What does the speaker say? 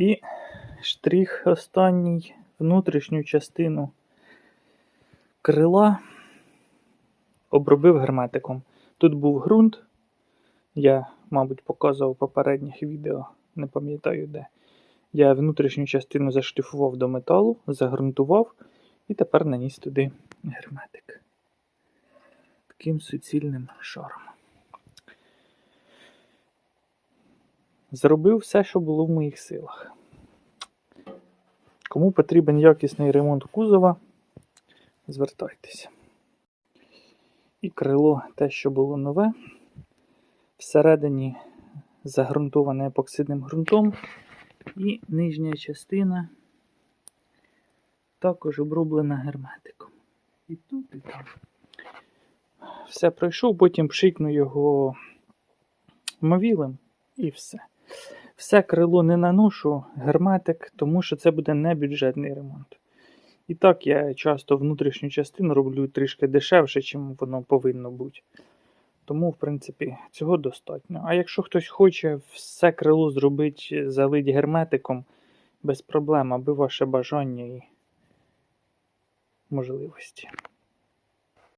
І штрих останній, внутрішню частину крила обробив герметиком. Тут був ґрунт. Я, мабуть, показував попередніх відео, не пам'ятаю де. Я внутрішню частину зашліфував до металу, загрунтував і тепер наніс туди герметик. Таким суцільним шаром. Зробив все, що було в моїх силах. Кому потрібен якісний ремонт кузова, звертайтеся. І крило те, що було нове. Всередині загрунтоване епоксидним ґрунтом. І нижня частина також оброблена герметиком. І тут, і там. Все пройшов, потім пшикну його мовілем і все. Все крило не наношу герметик, тому що це буде не бюджетний ремонт. І так я часто внутрішню частину роблю трішки дешевше, чим воно повинно бути. Тому, в принципі, цього достатньо. А якщо хтось хоче все крило зробити, залить герметиком, без проблем, аби ваше бажання і можливості.